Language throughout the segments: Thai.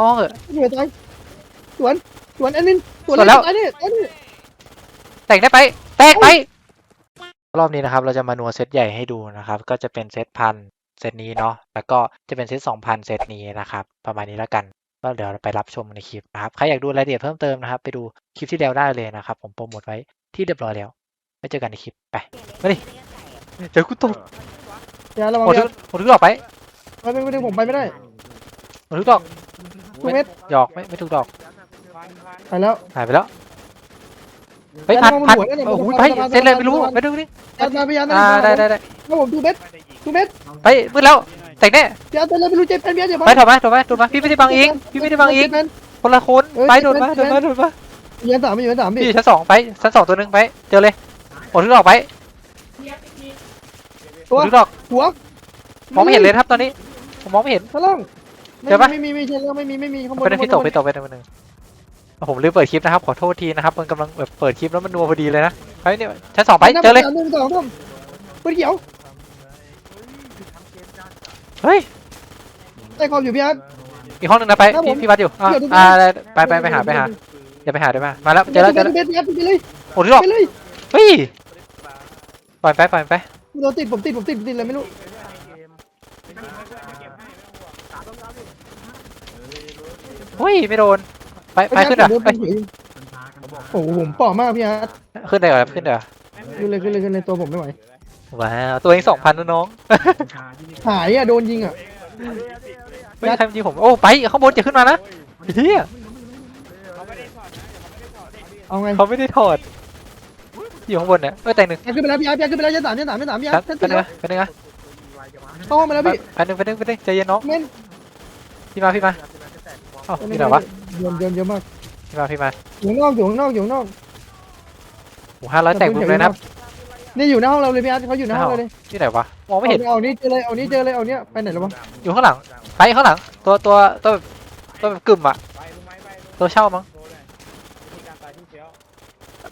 อ๋อเหอะเหนื่อยตายสวนสวนอดมินสวนสวนแล้วตายเนี่ยตายเนี่ยแต่งได้ไป แตกไปรอบนี้นะครับเราจะมานัวเซตใหญ่ให้ดูนะครับ ก็จะเป็นเซตพันเซตนี้เนาะแล้วก็จะเป็นเซตสองพันเซตนี้นะครับ ประมาณนี้แล้วกัน ก็เดี๋ยวเราไปรับชมในคลิปนะครับ ใครอยากดูรายละเอียดเพิ่มเติมนะครับ ไปดูคลิปที่แล้วได้เลยนะครับ ผมโปรโมทไว้ที่เรียบร้อยแล้วไว้เจอกันในคลิปไปมาดิเจอกูตกอย่าระวังหมดอทุย่ากหมดทุกดอกไปไม่ไม่ไม่ได้ผมไปไม่ได้หมดทุกดอก ทุกเม็ดหยอกไม่ไม่ถูกดอกไปแล้วหายไปแล้วเฮ้ยยัพัดนมองพันหัวเนี่ยโอ้โหมันไปจะมาเซ็ตเลยไม่รู้มันจะมาไปดูนี่ยัดมาพี่ยัดมาอ่าได้ได้ได้แล้วผมดูเม็ดดูเม็ดไปมืดแล้วแต่งแน่พี่ยัดไปเลยไม่รู้เจ็บเป็นพี่ยัดเจ็บไปถอยมาถอยมาถอยมาพี่ไม่ได้บังเองพี่ไม่ได้บังเองคนละคนเออไปโดนมาเจ็โดบนไหมมาโดนมาพี่ยัดสามพี่ยัดสามพี่พี่อยู่ชั้นสองไปชั้นสองตัวหนึ่งไปเจอเลยหมดทุกดอกไปตัวหมดทุกดอกหัวมองไม่เห็นเลยนะครับตอนนี้ผมมองไม่เห็นข้างล่าง เจอปะ ไม่มีไม่มีใช่แล้วไม่มีไม่มีข้างบนไปนะพี่ตกไปตกไปตกไปหนึ่งผมลืมเปิดคลิปนะครับ ขอโทษทีนะครับมันกำลังแบบเปิดคลิปแล้วมันนัวพอดีเลยนะไปเนี่ยชั้นสองไปเจอเลยหนึ่งสองสามปืนเขียวเฮ้ยใต้ขอบอยู่พี่ยัดอีกห้องหนึ่งนะไปครับผมพี่พี่วัดอยู่อ่าเดี๋ยวดู อ่าได้ไปไปไปหาไปหาอย่าไปหาได้ไหมามาแล้วเจอแล้วเจอแล้วเบ็ดยัดไปเลยหมดทุกดอกไปเลยเฮ้ยปล่อยไปปล่อยไปโดนติดผมติดผมติดติดอะไรไม่รู้ เฮ้ยไม่โดน ไปไปขึ้นเหรอไปโอ้โหผมป่อมากพี่ยัดขึ้นได้เหรอขึ้นได้เหรอขึ้นเลยขึ้นเลยขึ้นเลยตัวผมไม่ไหวว้าวตัวเองสองพันนะน้องหายอะโดนยิงอะเฮ้ยใครมันยิงผมโอ้ไปข้างบนจะขึ้นมานะเฮียเอาไงเขาไม่ได้ถอดอยู่ข้างบนเนี่ยเออแต่งหนึ่งยัดขึ้นไปแล้วพี่ยัดยัดขึ้นไปแล้วยัดสามยัดสามยัดสามยัดชั้นยัดไปขึ้นหนึ่งแล้วไปหนึ่งอะเข้าห้องมาแล้วพี่ไปหนึ่งไปหนึ่งไปหนึ่งใจเย็นน้องเม่นพี่มาพี่มา เอ้าพี่ไหนวะเยินเยินเยอะมากพี่มาพี่มาอยู่ข้างนอกอยู่ข้างนอกอยู่ข้างนอกโอ้ห้าร้อยแตกบุ้มเลยนะครับนี่อยู่หน้าห้องเราเลยพี่ยัดเขาอยู่หน้าห้องเราเลยที่ไหนวะมองไม่เห็นเอานี้เจอเลยเอานี้เจอเลยเอาเนี้ยไปไหนแล้ววะอยู่ข้างหลังไปข้างหลังตัวตัวตัวแบบตัวแบบกึ่มอะตัวเช่ามั้ง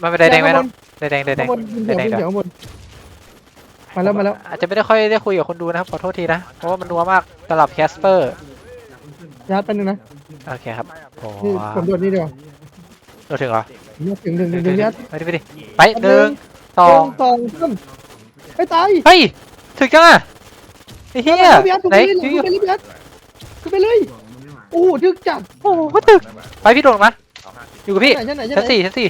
มันเป็นแดงๆไหมน้องแดงๆแดข้างงบนเขียวเขียวข้างบนมาแล้วมาแล้วอาจจะไม่ได้ค่อยได้คุยกับคนดูนะครับขอโทษทีนะเพราะว่ามันนัวมากสำหรับแคสเปอร์ยัดไปหนึ่งนะ โอเคครับโอ้นี่ผมโดดนี่เดียวเราถึงเหรอถึงถึงถึงถึงยัดไปดิไปดิไปหนึ่งสองสองสามไม่ตายเฮ้ยถึงจังอะไอ้เหี้ยพี่ยัดขึ้นไหไปนเลยอยู่ขึ้นไปเลยพี่ยัดขึ้นไปเลยโอ้โหดึกจัดโอ้โหก็ตึกไปพี่โดดลงมาอยู่กับพี่ไหนชั้นไหนชั้ชั้นนไหนสี่ชั้นสี่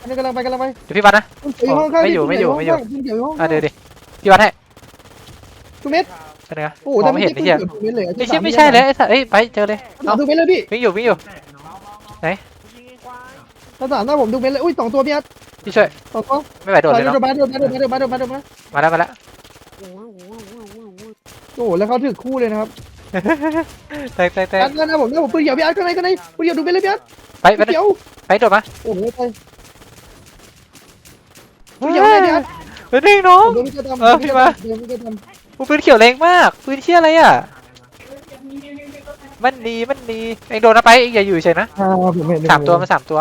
อันนี้กำลังไปกำลังไปเดี๋ยวพี่วัดนะคุณเขียวห้องข้างไม่อยู่ไม่อยู่ไม่อยู่คุณเขียวห้องอะเดี๋ยวดิพี่วัดให้ทุกเม็ด ใช่ไหมโอ้โหมองไม่เห็นไอ้เหี้ยทุกเม็ดเลยไม่ใช่ไม่ใช่เลยไอ้สัตว์เอ้ยไปเจอเลยเอาทุกเม็ดเลยพี่วิ่งอยู่วิ่งอยู่ภาษาหน้าผมทุกเม็ดเลยอุ้ยสองตัวพี่ยัดพี่ช่วยสองตัวไม่ไหวโดดเลยโดเนาะนมาโดนมาโดนมาโดนมาโดนมาโดนมามาแล้วมาแล้วโอ้โหแล้วเขาถือคู่เลยนะครับแตกแตกแตกอันนั้นนะผมนะผมปืนเขียวพี่ยัดข้างในข้างในปืนเขียวดูเม็ดเลยพี่ยัดไปไปปืนเขียวไปโดดมาโอ้โหไปปืนเขียวเลยพี่ยัดไปหนึ่งน้อง ผมโดนพี่ยัดทำเออพี่มา โดนพี่ยัดทำ โอ้ปืนเขียวแรงมากปืนเชี่ยอะไรอะ มันดีมันดีเองโดนนะไปเองอย่าอยู่เฉยนะอ่าผมเห็นสามตัวมันสามตัว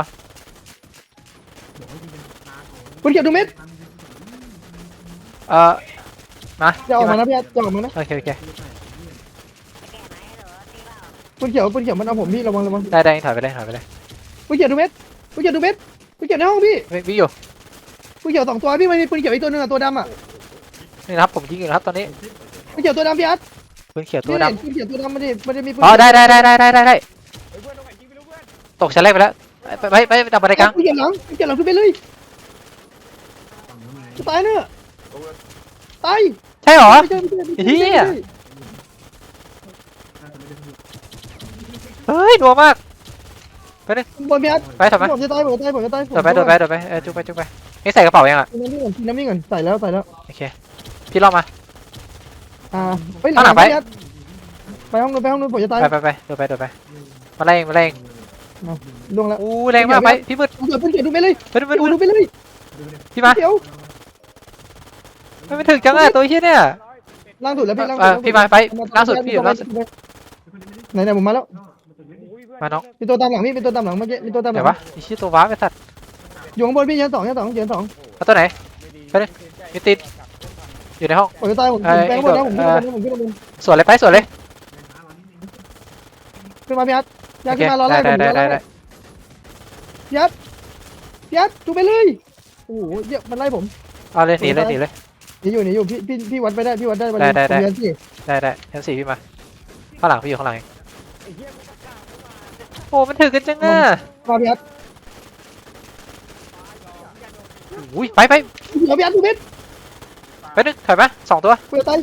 ปืนเขียวดูเม็ดเออมาจะออกมาพี่นะพี่ยัดจะออกมานะโอเคโอเคปืนเขียวปืนเขียวมันเอาผมพี่ระวังระวังได้ได้ถอยไปเลยถอยไปเลยปืนเขียวดูเม็ดปืนเขียวดูเม็ดปืนเขียวในห้องพี่วิ่งวิ่งอยู่ปืนเขียวสองตัวพี่มันมีปืนเขียวอีกตัวหนึงอะตัวดำอะ นี่นะครับผมยิงอยู่นะครับตอนนี้ปืนเขียวตัวดำพี่ยัดปืนเขียวตันี่วเห็ดำนปืนเขียวตัวดำมันดิมันจะมีปืนอ๋อได้ได้ได้ได้ได้ได้ได้ตกชั้นแรกไปแล้วไปไปไปไปจับบันไดกลางปืนเขียวหลังปืนเขียวหลังขึ้นไปเลยจะตายเนอะตายใช่เหรอไม่ใช่ไม่ใช่ไม่ใช่เหี้ยไม่ใช่เฮ้ยนัวมากบนพี่ยัดไปถอยมาผมจะตายผมจะตายผมจะตายโดดไปโดดไปโดดไปเออจุ๊บไปจุ๊บไปนี่ใส่กระเป๋ายังอะน้ำนี่ก่อนน้ำนี่ก่อนใส่แล้วใส่แล้วโอเค พี่รอบมา อ่าเฮ้ยข้างหลังไปพี่ยัดไปห้องนู้นไปห้องนู้นผมจะตายไปไปไปโดดไปโดดไปมาแรงมาแรงล่วงแล้วอู้แรงมากไปพี่มืดผมเดี๋ยวปืนเขียวดูไปเลยไปดูไปดูดูไปเลยพี่มาเขียวไม่ไม่ถึงจังอะตัวเฮี้ยเนี่ย ล่างสุดแล้วพี่ล่างเอสุอดพี่มาไปล่าสุดพี่อยู่ล่าสุด ไหนไหนผมมาแล้วมาน้องมีตัวตามหลังพี่มีตัวตามหลังเมื่อกี้มีตัวตามหไหนลังวะไอ้ชี้ยตัวว้าไปสัตว์อยู่ข้างบนพี่ชั้นสองชั้นสองชั้นสองเอาตัวไหนไปเลยมีติด อยู่ในห้อง ผมจะตายผมเอ้ยแบงค์บนนะผมเอขึ้นอบนผมขึ้นบนสวนเลยไปสวนเลยขึ้นมาพี่อัดยัโอดเคขึ้นมารอไล่ได้ผมได้รอได้ไล่ได้ยัดยัดจูไปเลยโอ้โหเยอะมันไล่ผมเอาเลยหนีเลยหนีเลย หนีอยู่หนีอยู่พี่พี่พี่วัดไปได้พี่วัดได้ได้ได้ได้ ผมยันที่ได้ได้ชั้นสี่พี่มา ข้างหลังพี่อยู่ข้างหลังเองโอ้มันถือกันจังอะมาพี่ยัดอุ้ยไปไปเดี๋ยวพี่ยัดดูเพชร ไปหนึ่งถอยมาสองตัว กูจะตาย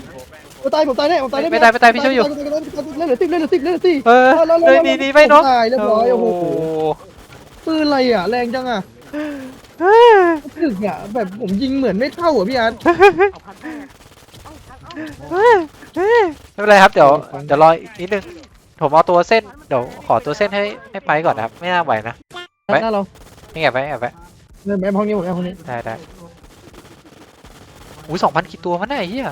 กูตายผมตายแน่ผมตายแน่ไม่ตายไม่ตายพี่ช่วยอยู่ เล่นเหลือสิบเล่นเหลือสิบเล่นเหลือสิบเออแล้วเฮ้ยหนีหนีไปเนาะตายเรียบร้อยโอ้โหปืนอะไรอะแรงจังอะถึกอะแบบผมยิงเหมือนไม่เข้าอะพี่ยัดไม่เป็นไรครับเดี๋ยวเดี๋ยวรออีกนิดนึงผมเอาตัวเส้นเดี๋ยวขอตัวเส้นให้ให้ไปก่อนนะครับ ไม่น่าไหวนะไปหน้าเรานี่แอบไปแอบไปเล่นแบบห้องนี้ผมแอบห้องนี้ได้ได้ อุ้ยสองพันกี่ตัวมันน่ะไอ้เหี้ย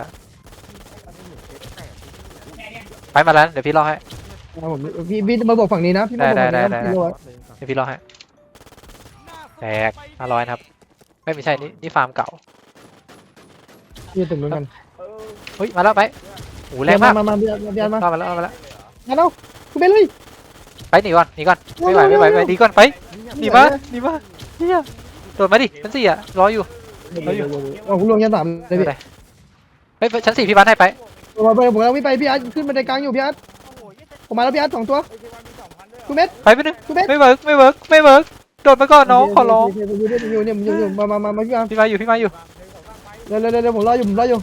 ไปมาแล้วเดี๋ยวพี่รอให้เอาผมพี่พี่มาบอกฝั่งนี้นะพี่มาบอกฝั่งนี้ได้ได้นะได้พี่รู้ว่าเดี๋ยวพี่รอให้ แตกห้าร้อยนะครับ ไม่ไม่ใช่นี่นี่ฟาร์มเก่า พี่ถึงเหมือนกันเฮ้ยมาแล้วไปโอ้โหแรงมากมามาพี่ยัดพี่ยัดมาเข้ามาแล้วเข้ามาแล้ว งั้นเอากูไปเลยไปหนีก่อนหนีก่อน ไม่ไหวไม่ไหวไม่ไหวหนีก่อนไปหนีมาหนีมาเฮียโดดมาดิชั้นสี่อะรออยู่ เอาอยู่เอาคุณลงยันสามเลยไม่พี่เป็นไรเฮ้ยชั้นสี่พี่บัสให้ไปผมมาไปผมกำลังวิ่งไปพี่ยัดขึ้นบันไดกลางอยู่พี่ยัดผมมาแล้วพี่ยัดสองตัวกูเม็ดไปไปหนึงกูเม็ดไม่เวิร์กไม่เวิร์กไม่เวิร์กโดดมาก่อนน้องขอร้องอยู่อยู่อยู่เนี่ยอยู่อยู่มามามามาพี่ยัดพี่มาอยู่พี่มาอยู่เร็วเร็วเร็วผมรออยู่ผมรออยู่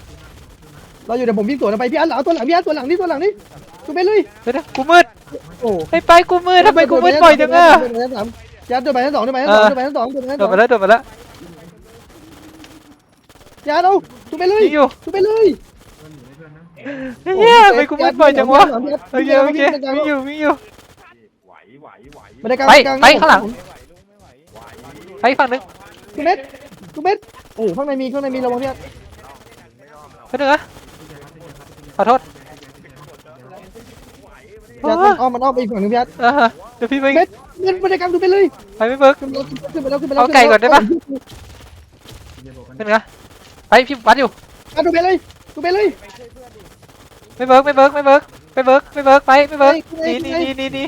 รออยู่เดี๋ยวผมวิ่งสวนไปพี่ยัดหลังตัวหลังพี่ยัดตัวหลังนี่ตัวหลังนี่กูไปเลยเดี๋ยวนะกูมืดโอ้ไปไปกูมืดทำไมกูมืดบ่อยจังอะยัดตัวไปชั้นสองตัวไปชั้นสองตัวไปชั้นสองตัวไปชั้นโดสดองมาแล้วโดดมาแล้ว ยัดเอากูไปเลยยิงอยู่กูไปเลยเฮียทำไมกูมืดบ่อยจังวะโอเคโอเควิ่งอยู่วิ่งอยู่บันไดกลางไปกลางไปข้างหลังไปอีกฝั่งหนึงกูเม็ดกูเม็ดโอ้ข้างในมีข้างในมีระวังพี่ยัดไปหนึ่งนะขอโทษยัดมันอ้อมมันอ้อมไปอีกฝั่งหนึงพี่ยัดเออเดี๋ยวพี่ไปเม็ดเงินบันไดกลางดูไปเลยไปไม่เวิร์กขึ้นไปแล้วขึ้นไปแล้วขึ้นไปแล้วเอาไก่ก่อนได้ปะไปหนึ่งนะ ไปพี่วัดอยู่อะดูไปเลยดูไปเลย ไม่เวิร์กไม่เวิร์กไม่เวิร์กไม่เวิร์กไม่เวิร์กไปไม่เวิร์กหนีหนีหนีหนีหนี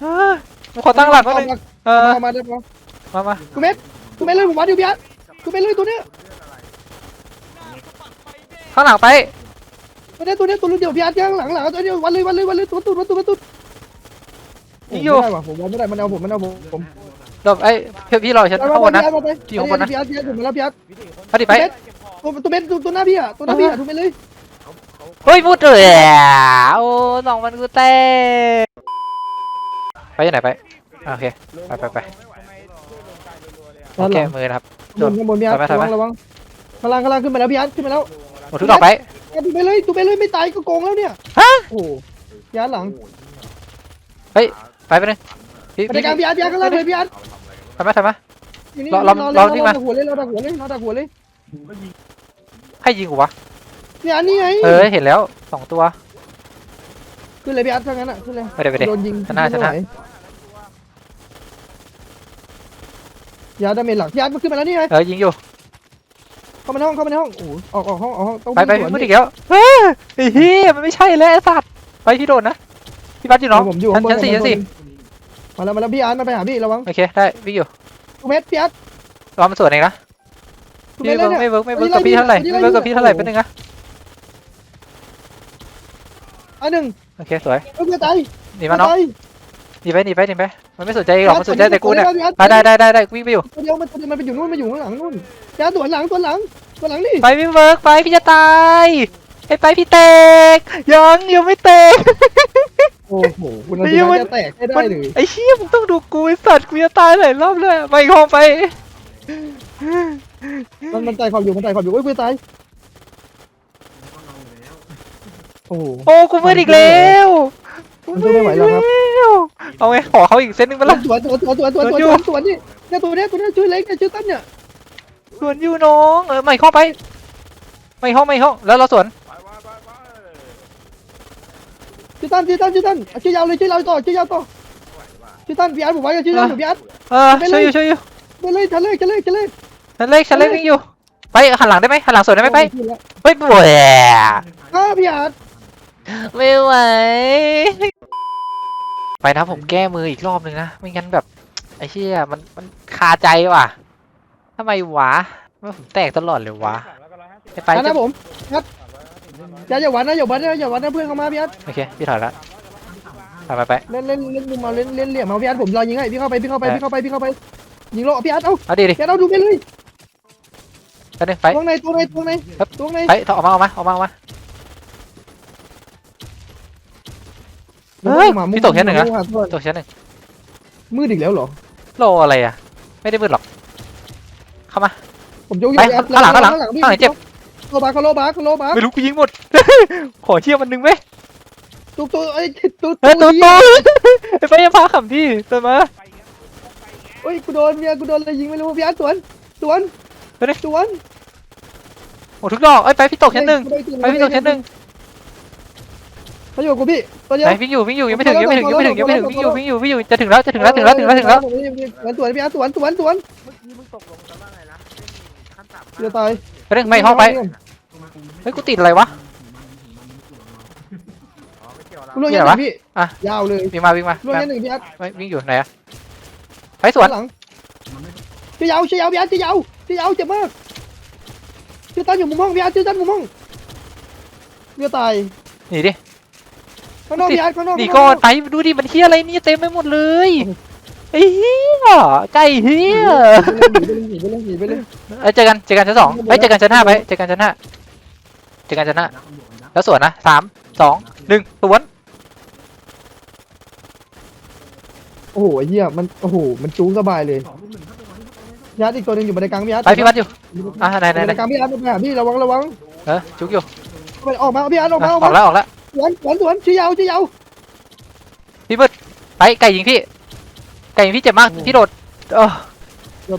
เออผมขอตั้งหลักก่อนหนึ่งเออมามาได้ปะมามากูเม็ดกูเม็ดเลยผมวัดอยู่พี่ยัดกูเม็ดเลยตัวเนี้ยข้างหลังไปตัวเนี้ยตัวเนี้ยตัวเดียวพี่ยัดยังหลังหลังตัวเดียววัดเลยวัดเลยวัดเลยตัวตุดวัดตุดวัดตุดยิงอยู่ไม่ได้ว่ะผมวัดไม่ได้มันเอาผมมันเอาผมผม เดี๋ยวไอ้พี่พี่รอฉันข้างบนนะที่ข้างบนนะพี่ยัดพี่ยัดผมมาแล้วพี่ยัดเอาดิไปตัวตัวเม็ดตัวหน้าพี่อะตัวหน้าพี่อะดูไปเลยเฮ้ยพูดเลยอะโอ้สองมันกูเต้ไปยังไหนไปอะโอเคไปไปไปโอเคมือนะครับบนข้างบนพี่ยัดถอยระมาวังระวังข้างล่างข้างล่างขึ้นมาแล้วพี่ยัดขึ้นมาแล้วหมดทุกดอกไปดูไปเลยดูไปเลยไม่ตายก็โกงแล้วเนี่ยฮะโอ้ยัดหลังไปไปหนึ่ง พี่ไปในกลางพี่ยัดพี่ยัดข้างล่างเลยพี่ยัดทำไมทำไมอยู่นี่รอรอรอวิ่งมา ดักหัวเลยเราดักหัวเลยเราดักหัวเลยให้ยิงกูวะพี่ยัดนี่ไงเออเห็นแล้วสองตัว ขึ้นเลยพี่ยัดถ้างั้นอะขึ้นเลยไปเดี๋ยวไปเดี๋ยว โดนยิงชนะชนะไม่ไหวพี่ยัดดาเมจหลักพี่ยัดมันขึ้นมาแล้วนี่ไงเออยิงอยู่เข้ามาในห้องเข้ามาในห้องโอ้โหออกออกห้องออกห้องต้องไปไปวิ่งสวนพูดอีกแล้วเฮ้ยไอ้เหี้ยมันไม่ใช่แล้วไอ้สัตว์ไปที่โดนนะพี่บัสอยู่เนาะผมอยู่ชั้นข้างบนชั้นสี่ชั้นสี่มาแล้วมาแล้วพี่ยัดมาไปหาพี่ระวังโอเคได้วิ่งอยู่กูเม็ดพี่ยัดรอมันสวนเองนะกูพี่เม็ดไม่เลยเวิร์กเนี่ยไม่เวิร์กไม่เวิร์กกับพี่เท่าไหร่วันนี้ไม่ไล่เวิร์กกับพี่เท่าไหร่โอ้โห เป็นหนึ่งนะอันหนึ่งโอเคสวยเอ้ยกูจะตายหนีมาเนาะตายหนีไปหนีไปหนีไปมันไม่สนใจหรอกมันสนใจแต่กูเนี่ยพี่ยัดไปได้ได้ได้ได้วิ่งไปอยู่ตัวเดียวมันตัวเดียวมันไปอยู่นู่นมันอยู่ข้างหลังนู่นพี่ยัดตัวหลังตัวหลังตัวหลังนี่ไปไม่เวิร์กไปพี่จะตาย ไอ้ไปพี่เตกยังยังไม่เตก โอ้โหคุณไอ้อาเหี้ยชีมันจะแตกให้ได้มันเลยไอ้เชี่ยมึงต้องดูกูไอ้สัตว์กูจะตายหลายรอบเลยไปอีกห้องไป มันมันตายความอยู่มันตายความอยู่โอ้ยกูจะตายโอ้โหโอ้กูมืดอีกแล้วกูมันสู้ไม่ไหวแล้วครับแล้วเอาไงขอเขาอีกเซตหนึงไปะละตัวตัวตัวตัวตัวตัวอยู่ตัวตัวนี่เนี่ยตัวเนี้ยตัวเนี้ยชื่อเล็กเนี่ยชื่อตั้นเนี่ยสวนอยู่น้องเออไม่เข้าไป ไม่ห้องไม่ห้องแล้วเราสวน ชื่อตั้นชื่อตั้นชื่อตั้นอะชื่อยาวเลยชื่อยาวต่อชื่อยาวต่อชื่อตั้นพี่อาร์ตผมไว้กับชื่อยาวพี่อาร์ตเออช่วยอยู่ช่วยอยู่ไปเลยทะเลทะเลทะเลฉันเล็กฉันเล็กวิ่งอยู่ ไปหันหลังได้ไหมหันหลังสวนได้ไหมไปขึ้นแล้วเฮ้ยป่วยอ้าพี่อาร์ตไม่ไหวไปนะผมแก้มืออีกรอบนึงนะไม่งั้นแบบไอ้เชี่ยมันมันคาใจว่ะทำไมวะทำไมผมแตกตลอดเลยวะไอ้ไปอันจะนะผมครับ อย่าอย่าหวันนะอย่าหวันนะอย่าหวันนะเพื่อนเข้ามาพี่อัดโอเค พี่ถอยละไปไปไป เล่นเล่นเล่นมุมเอาเล่นเล่นเหลี่ยมเอาพี่อัดผมรอยิงให้พี่เข้าไปพี่เข้าไปพี่เข้าไปพี่เข้าไปยิงโลพี่อัดเอาเอาดีดิพี่อัดเอาดูไปเลยไปหนึ่งไปตรงไหนตรงไหนตรงไหนครับตรงไหนไปถอดออกมาออกมาออกมาออกมาเฮ้ยพี่ตกชั้นหนึ่งอะตกชั้นหนึ่งมืดอีกแล้วเหรอโลอะไรอะ ไม่ได้มืดหรอก เข้ามา ผมยกไปข้างหลังข้างหลังข้างหลังเจ็บโลบาร์โลบาร์โลบาร์ไม่รู้กูยิงหมด ขอเชี่ยมันหนึ่งไหมตุ๊กตุ๊กไอ้ตุ๊กเฮ้ยตัวเหี้ตัยวไอ้ไปยังพาขำพี่เติมมา เฮ้ยกูโดนเมียกูโดนอะไรยิงไม่รู้พี่อัดสวนสวนไปดิ สวนโอ้ทุกดอกเอ้ยไปพี่ตกชั้นหนึ่งไปพี่ตกชั้นหนึ่งเขาอยู่กับกูพี่ตัวเดียวไหนวิ่งอยู่วิ่งอยู่ยังไม่ถึงยังไม่ถึงยังไม่ถึงยังไม่ถึงวิ่งอยู่วิ่งอยู่วิ่งอยู่จะถึงแล้วจะถึงแล้วถึงแล้วถึงแล้วถึงแล้วสวนพี่อัดสวนสวนสวน เมื่อกี้มึงตกลงกันว่าไงนะเล่นขั้นต่ำจะตาย ไปเรื่องไม่ห้องไปเฮ้ยกูติดอะไรวะ อ๋อไม่เกี่ยวเรา กู ล่วงยันหนึ่งพี่อะ ยาวเลยวิ่งมาวิ่งมาล่วงยันหนึ่งพี่อัดไม่วิ่งอยู่ไหนอะไปสวนหลังจะยาวจะยาวพี่อัดจะยาวจะยาวเจ็บมากจะตั้งอยู่มุมห้องพี่อัดจะตั้งมุมห้องจะตายหนีดิข้างนอกพี่อัดข้างนอกหนีก่อนไปดูดิมันเฮียอะไรเนี่ยเต็มไปหมดเลยไอ้เฮียไก่เฮียหนีไปเลยหนีไปเลยหนีไปเลยเอ้ยเจอกันเจอกันชั้นสองเฮ้ยเจอกันชั้นห้าไปเจอกันชั้นห้าเจอกันชั้นห้าแล้วสวนนะสามสองหนึ่งสวน โอ้โหเฮียมันโอ้โหมันจูงสบายเลยพี่อัดอีกตัวหนึงอยู่บันไดกลางพี่อัดไปพี่วัดอยู่อะไหนไหนบันไหนไดกลางพี่อัดไปหาพี่ระวังระวังเออจุกอยู่ไปออกมาพี่อัดออกอะมาออกออกมาแล้วออกแล้วสวนสวนสวนชี้ยาวชี้ยาว พี่เบิร์ดไปไก่ยิงพี่ไก่ยิงพี่เจ็บมากพี่โดดเออ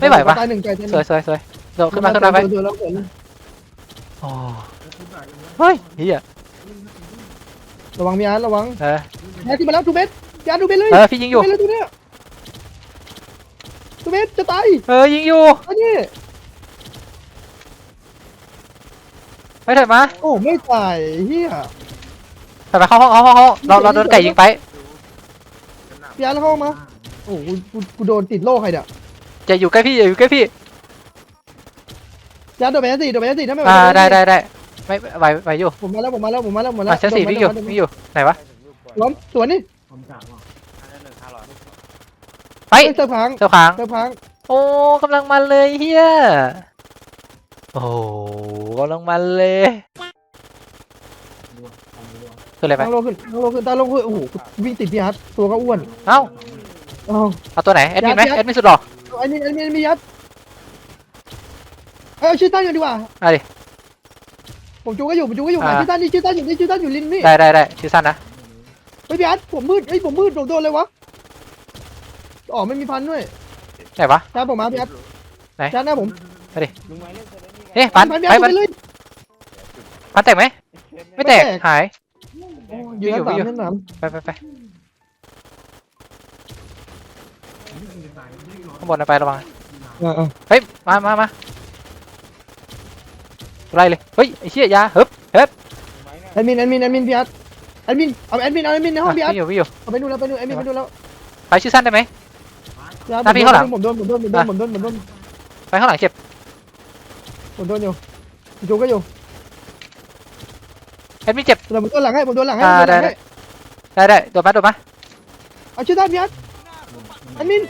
ไม่ไหวปะ ตายหนึ่งตายหนึ่งสวยสวยสวยโดดขึ้นมาขึ้นมาไปสวยแล้วสวยแล้วโอ้เฮ้ยเฮียระวังพี่อัดระวังเออแม่ที่มาแล้วทูเบส พี่อัดดูเบสเลยเออพี่ยิงอยู่ ดูเบสเลยตัวเนี้ยทูเบสจะตายเออยิงอยู่อันนี้ไปเถอะมาโอ้ไม่ตายเฮียไปไปเข้าห้องเข้าห้องเข้าห้องเราเราโดนไก่ยิงไปพี่อัดเข้ามาโอ้กูกูกูโดนติดโล่ใครเนี่ยจะอยู่ใกล้พี่อย่าอยู่ใกล้พี่พี่อัดโดนไปสี่โดนไปสี่ถ้าไม่ไหวอ่าโนปได้สี่ได้ได้ไม่ไหวไหวอยู่ผมมาแล้วผมมาแล้วผมมาแล้วผมมาแล้อะวชั้นสี่วิ่งอยู่โดนมาวิ่งอยู่ไหนวะล้มสวนนี่ อันนั้นหนึ่งห้าร้อยไปเซิร์ฟพังเจ้าค้างเซิร์ฟพังโอ้กำลังมันเลยเฮียโอ้โหกำลังมันเลยขึ้นเลยไหมตั้งโลขึ้นตั้งโลขึ้นตั้งโลขึ้นโอ้โหวิ่งติดพี่อัดตัวก็อ้วนเอ้า เอ้า เอาตัวไหนแอดมินไหมยัดยัด แอดมินสุดหรอไอ้นี่ไอ้นี่พี่อัดเอาชื่อตั้งอยู่ดีกว่าเอาดิผมจูก็อยู่ผมจูก็อยู่หาอ่าชื่อตั้งนี่ชื่อตั้งอยู่นี่ชื่อตั้งอยู่ลินนี่ได้ได้ได้ชื่อสั้นนะเฮ้ยพี่อัดผมมืดเฮ้ยผมมืดผมโดนเลยวะอ๋อไม่มีพันด้วยไหนวะจ้าผมมาพี่อัดไหนจ้าหน้าผมลุงไม้เล่นเซเลนี่ไงนี่ปันพันพี่ไปอัดปันไปเลยปันแตกไหมไม่แตกไม่แตกหาย โอ้ยืนหน้าสามอยู่ยืนหน้าสามไปไปไปข้างบนนะไประวังอ่าอ่าเฮ้ยมามามาไล่เลยเฮ้ยไอ้เชี่ยยาฮึบแอดมินแอดมินแอดมินพี่อัด แอดมินเอาแอดมินเอาแอดมินในห้องพี่อัดวิ่งอยู่วิ่งอยู่เอาไปดูแล้วไปดูแอดมินไปดูแล้วไปชื่อสั้นได้ไหมพี่อัดหน้าพี่ข้างหลัง ผมโดนผมโดนผมโดนผมโดนผมโดนไปข้างหลังเจ็บผมโดนอยู่จูก็อยู่แอดมินเจ็บ แต่ผมโดนหลังให้ผมโดนหลังให้อ่าผมโดนหลังได้ ให้ได้ได้โดดมาโดดมาเอาชื่อตั้งพี่อัดแอดมิน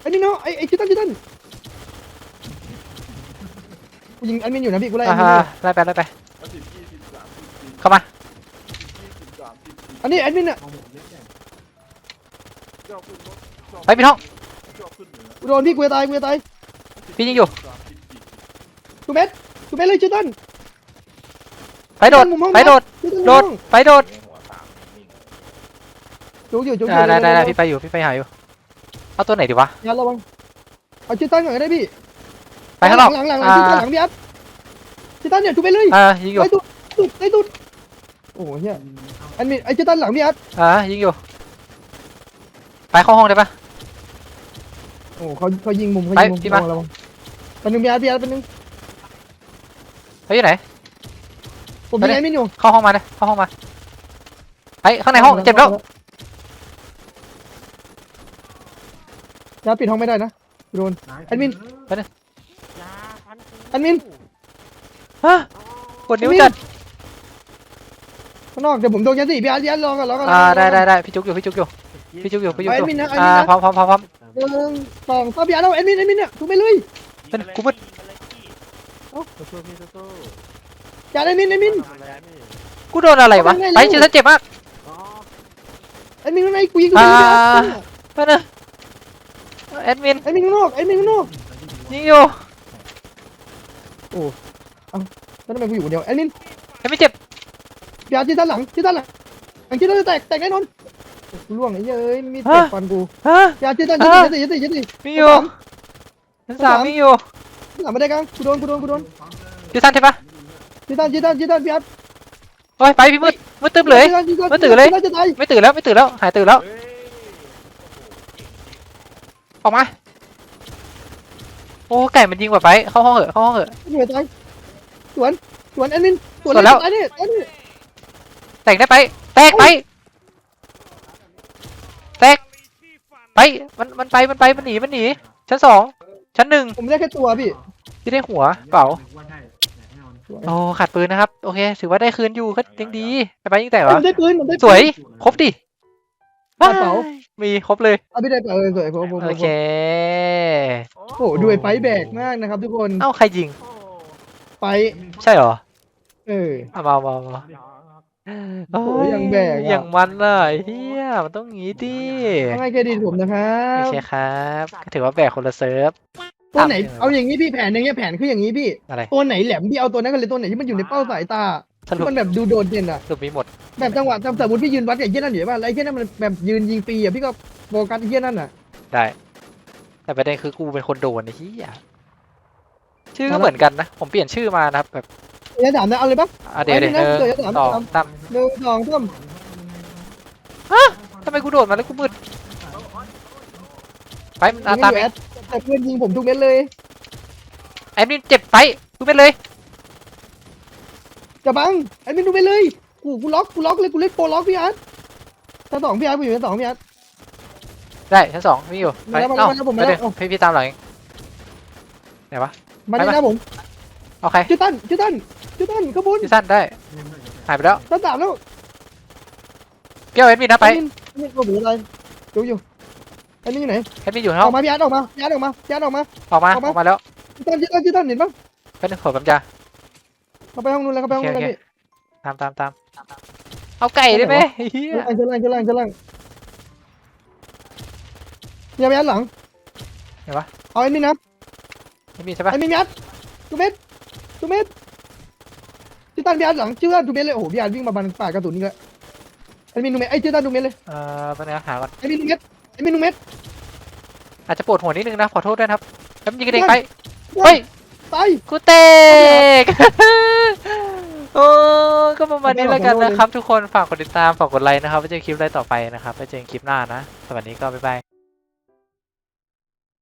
แอดมินเนาะไอ้ไอ้ชื่อตั้งชื่อตั้งกูยิงแอดมินอยู่นะพี่กูไล่แออ่าดมินฮะอยู่ไล่ไปไล่ไปเข้ามา อันนี้แอดมินอะไปพี่ห้องกูโดนพี่กูจะตายกูจะตายพี่ยิงอยู่กูเม็ดกูเม็ดเลยชื่อตั้งไปโดดมุมห้องไปโดดชื่อตั้งโดดมุมห้องไปโดดจูอยู่จูออ่ายู่ได้ได้ได้เร็วๆพี่ไปอยู่พี่ไปหาอยู่เอาตัวไหนดีวะอย่าระวังเอาชื่อตั้งก่อนก็ได้พี่ไปข้างนอกหลังหลังหลังอ่าชื่อตั้งหลังพี่อัดชื่อตั้งเนี่ยจูไปเลยอ่ายิงอยู่ไอ้ตุ๊ดตุ๊ดไอ้ตุ๊ดโอ้โหเฮียแอดมินไอ้ชื่อตั้งหลังพี่อัดอ่ายิงอยู่ ไปเข้าห้องได้ปะ โอ้โหเขาเขายิงมุมเขาไปยิงมุมพี่มา ระวังระวังเป็นหนึ่งพี่อัดพี่อัดเป็นหนึ่งไปอยู่ไหน ผมยิงแอดมินอยู่เข้าห้องมาเลยเข้าห้องมาไปข้างในห้องเจ็บแล้วยาปิดห้องไม่ได้นะโดน แอดมินยาพันแอดมิน ฮะกดนิ้วแอดมินจัด ข้างนอกเดี๋ยวผมโดนยันสิพี่อาร์ตพี่อาร์ตรอก่อนรอก่อนรอ่าก่อนได้ได้ได้พี่จุกอยู่พี่จุกอยู่พี่จุกอยู่พี่จุกเอาอแอยู่ดมินนะเอาแอดอ่ามินนะพร้อมพร้อมพร้อมพร้อม หนึ่งสองสามพี่อาร์ตเอาแอดมินแอดมินเนี่ยถูกไปเลยเป็นกูมืดสู้ๆพี่สู้อย่าแอดมินแอดมินๆทำอะไรนี่กูโดนอะไรวะเอาไงไปลูกชื่อฉันเจ็บมาก อ๋อแอดมินข้างในกูยิงกูอ่ายิงพี่อาร์ตไปเนอะแอดมินแอดมินข้างนอกแอดมินข้างนอกยิงอยู่แล้วทำไมกูอยู่คนเดียวแอดมินแอดมินเจ็บ พี่อาร์ตที่ด้านหลังที่ด้านหลังหลังที่ด้านแตกแตกแน่นอนกูล่วงไอ้เหี้ยเอ้ยมีดแตกฟันกูฮะพี่อาร์ตที่ด้านที่ด้านที่ด้านที่ด้านมีอยู่ชั้นสามมีอยู่หลังไม่ได้กลางกูโดนกูโดนกูโดนที่สั้นใช่ปะที่ด้านที่ด้านที่ด้านพี่อาร์ตโอ้ยไปพี่มืดมืดตึ๊บเลยที่ด้านที่ด้านมาตื่นเลยที่ด้านจะตายไม่ตื่นแล้วไม่ตื่นแล้วหายตื่นแล้วเฮ้ยออกมาโอ้ไก่มันยิงกว่าไปเข้าห้องเหอะเข้าห้องเหอะ เหนื่อยตายสวนสวนแอดมินสวนสวนแล้ว ตายนี่ตายนี่ แตกได้ไป แตกไป แตก ไป มันมันไปมันไปมันหนีมันหนี ชั้นสอง ชั้นหนึ่งผมได้แค่ตัวพี่ที่ได้หัวเปล่าโอ้ขาดปืนนะครับ โอเค ถือว่าได้คืนอยู่ก็ยังดี ไปไปยิงแตกเหรผอมได้ปืนผมได้ปืนสวย ครบดิกระเป๋าว้ยมีครบเลยเอาพี่ได้ไปเออสวยผมผมโอเค โอ้โหดูไอ้ไฟแบกมากนะครับทุกคน เอ้าใครยิง ไฟ ใช่เหรอ เออเอามามามา โอ้โหยังแบกอะ อย่างมันอะไอ้เฮียมันต้องงี้ดิต้องให้เครดิตผมนะครัโอบเคครับก็ถือว่าแบกคนละเซิร์ฟ ตัวไหนถามเอาอย่างนี้พี่แผนอย่างเงี้ยแผนคืออย่างนี้พี่ อะไรตัวไหนแหลมพี่เอาตัวนั้นกันเลยตัวไหนที่มันอยู่ในเป้าสายตาสรุที่ปมันแบบดูโดดเด่นอะสรุปมีหมดแบบจังหวะสมมติพี่ยืนวัดกับไอ้เหี้ยนั่นอยู่ป่ะแล้วไอ้เหี้ยนั่นมันแบบยืนยิงฟรีอะพี่ก็โฟกัสไอ้เหี้ยนั่นอะ ได้ แต่ประเด็นคือกูเป็นคนโดนไอ้เหี้ยชื่อก็แล้วเหมือนกันนะ ผมเปลี่ยนชื่อมานะครับแบบเดี๋ ยวถามนะเอาเลยปะอะเดี๋ยวไว้เดี๋ยวนี่เอนะอเดี๋ยวจะถามสองถามสามหนึ่งสองสามทำไมกูโดดมาแล้วกูมืดไปมันอะยิงตามอยู่เอแองดแต่เพื่อนยิงผมทุกเม็ดเลยแอดมินเจ็บไปกูเป็นเลยจะบังแอดมินดูไปเลยกูกูล็อกกูล็อกเลยกูเล่นโปรล็อกพี่อาร์ตชั้นสองพี่อาร์ตกูอยู่ชั้นสองพี่อาร์ตได้ชั้นสองมีอยู่ไปมาแล้วมาเอ้าแล้วผมไปมาแล้วเดี๋ยวพี่พี่ตามหลังเองมาได้นะผม เอาใครชื่อตั้นชื่อตั้นชื่อตั้นขบวนพี่สั้นได้ หายไปแล้วชั้นสามแล้วเปี้ยวแอดมินนะไปแอดมินแอดมินโอ้โหอะไรอยู่อยู่แอดมินอยู่ไหนแอดมินอยู่ในอห้อองกมาพี่อาร์ตออกมาพี่อาร์ตออกมาพี่อาร์ตออกมา ออกมา ออกมาออกมาแล้วชื่อตั้นชื่อตั้นชื่อตั้นเห็นปะไปหนึ่งขอปั๊มยาเข้าไปห้องนู้นแล้วเข้าไปห้องนู้นแล้วพี่ตามตามตามเอาไก่ได้ไหมเฮียชั้นล่างชั้นล่างชั้นล่างชั้นล่างเนี่ยพี่อาร์ตหลังไหนวะเอาแอดมินนะ ไม่มีใช่ปะแอดมินพี่อาร์ตทุกเม็ด ทุกเม็ดชื่อตั้นพี่อาร์ตหลังชื่อตั้นทุกเม็ดเลยโอ้โหพี่อาร์ตวิ่งมาบันป่ากระสุนนี่เลยแอดมินทุกเม็ดไอ้ยชื่อตั้นทุกเม็ดเลยเอ่อเป็นไงหาก่อนแอดมินทุกเม็ดแอดมินทุกเม็ดอาจจะปวดหัวนิดนึงนะขอโทษด้วยนะครับแล้วมันยิงกระเด็นไปเฮ้ยตายกูเตกโอ้ก็ประมาณนี้แล้วกันนะครับ ทุกคนฝากกดติดตามฝากกดไลค์นะครับไว้เจอคลิปอะไรต่อไปนะครับไว้เจอกันคลิปหน้านะสวัสดีก็บ๊ายบาย